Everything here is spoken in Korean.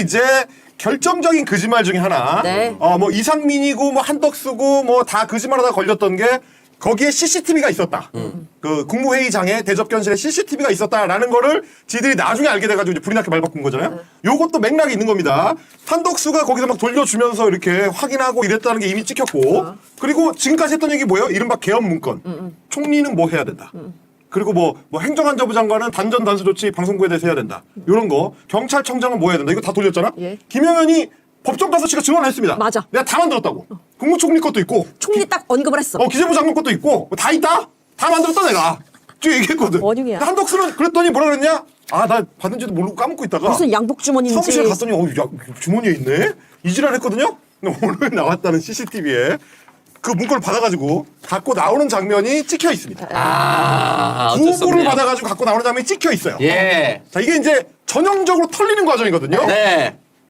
이제 결정적인 거짓말 중에 하나. 네. 어, 뭐 이상민이고 뭐 한덕수고 뭐 다 거짓말하다 걸렸던 게 거기에 CCTV가 있었다. 그 국무회의장에 대접견실에 CCTV가 있었다라는 거를 지들이 나중에 알게 돼가지고 이제 불이 나게 말 바꾼 거잖아요. 요것도 맥락이 있는 겁니다. 한덕수가 거기서 막 돌려주면서 이렇게 확인하고 이랬다는 게 이미 찍혔고 그리고 지금까지 했던 얘기 뭐예요? 이른바 개헌 문건. 총리는 뭐 해야 된다. 그리고 뭐, 뭐 행정안전부 장관은 단전 단수 조치 방송국에 대해서 해야 된다. 이런 거. 경찰청장은 뭐 해야 된다. 이거 다 돌렸잖아. 예. 김영현이 법정 가서 지가 증언을 했습니다. 맞아. 내가 다 만들었다고. 국무총리 것도 있고, 총리 딱 언급을 했어. 어 기재부 장관 것도 있고, 뭐다 있다. 다 만들었다 내가. 쭉 얘기했거든. 원흉이야. 근데 한덕수는 그랬더니 뭐라 그랬냐? 아 나 받은지도 모르고 까먹고 있다가 무슨 양복 주머니인지. 사무실 갔더니 어 야, 주머니에 있네. 이지랄 했거든요. 근데 오늘 나왔다는 CCTV에 그 문건을 받아가지고 갖고 나오는 장면이 찍혀 있습니다. 아, 어쩔 수 없네요. 받아가지고 갖고 나오는 장면이 찍혀 있어요. 예. 자 이게 이제 전형적으로 털리는 과정이거든요. 네.